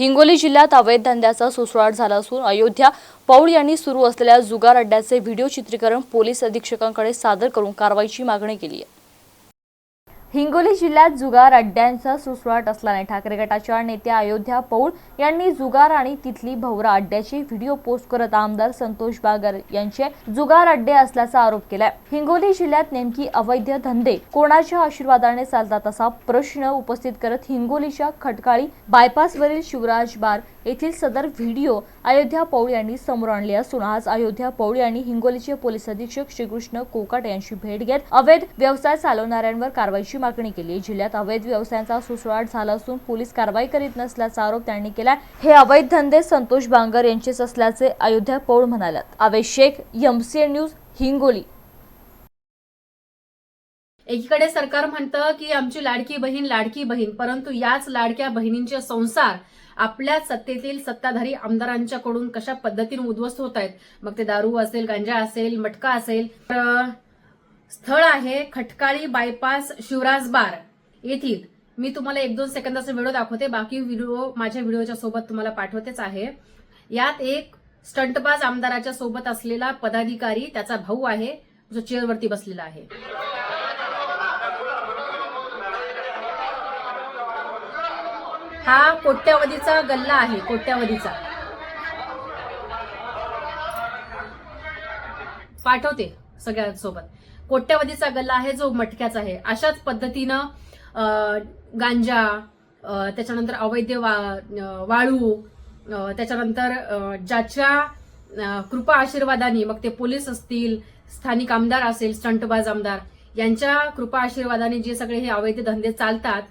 हिंगोली जिल्ह्यात अवैध धंद्याचा सुसराट झाला असून अयोध्या पौळ यांनी सुरू असलेल्या जुगार अड्ड्याचे व्हिडिओ चित्रीकरण पोलीस अधीक्षकांकडे सादर करून कारवाईची मागणी केली आहे. हिंगोली जिल्ह्यात जुगार अड्ड्यांचा सुसवाट असल्याने ठाकरे गटाच्या नेत्या अयोध्या पौळ यांनी जुगार आणि तिथली भवरा अड्ड्याची व्हिडिओ पोस्ट करत आमदार संतोष बागर यांचे जुगार अड्डे असल्याचा आरोप केलाय. हिंगोली जिल्ह्यात नेमकी अवैध धंदे कोणाच्या आशीर्वादाने चालतात असा प्रश्न उपस्थित करत हिंगोलीच्या खटकाळी बायपासवरील शिवराज बार येथील सदर व्हिडिओ अयोध्या पौळ यांनी समोर आणले असून आज अयोध्या पौळ यांनी हिंगोलीचे पोलीस अधीक्षक श्रीकृष्ण कोकाट यांची भेट घेत अवैध व्यवसाय चालवणाऱ्यांवर कारवाईची मागणी केली. जिल्ह्यात अवैध व्यवसायांचा सुसराट झाला असून पोलीस कारवाई करीत नसल्याचा आरोप त्यांनी केला हे अवैध धंदे संतोष बांगर यांचेच असल्याचे अयोध्या पौळ म्हणाल्यात. Avesh Shaikh MCA news Hingoli. एकीकडे सरकार म्हणतं की आमची लाडकी बहीण लाडकी बहीण परंतु याच लाडक्या बहिणींचे संसार आपल्या सत्तेतील सत्ताधारी आमदारांच्याकडून कशा पद्धतीने उद्ध्वस्त होत आहेत? मग ते दारू असेल गांजा असेल मटका असेल तर स्थळ आहे खटकाळी बायपास शिवराज बार. येथील मी तुम्हाला एक दोन सेकंदाचा व्हिडिओ दाखवते. बाकी व्हिडिओ माझ्या व्हिडिओच्या सोबत तुम्हाला पाठवतेच आहे. यात एक स्टंटबाज आमदाराच्या सोबत असलेला पदाधिकारी त्याचा भाऊ आहे जो चेअरवरती बसलेला आहे. हा कोट्यावधीचा गल्ला आहे कोट्यावधीचा. पाठवते सगळ्यांसोबत. कोट्यावधीचा गल्ला आहे जो मटक्याचा आहे. अशाच पद्धतीनं गांजा त्याच्यानंतर अवैध वा वाळू त्याच्यानंतर ज्याच्या कृपा आशीर्वादाने मग ते पोलीस असतील स्थानिक आमदार असेल स्टंटबाज आमदार यांच्या कृपा आशीर्वादाने जे सगळे हे अवैध धंदे चालतात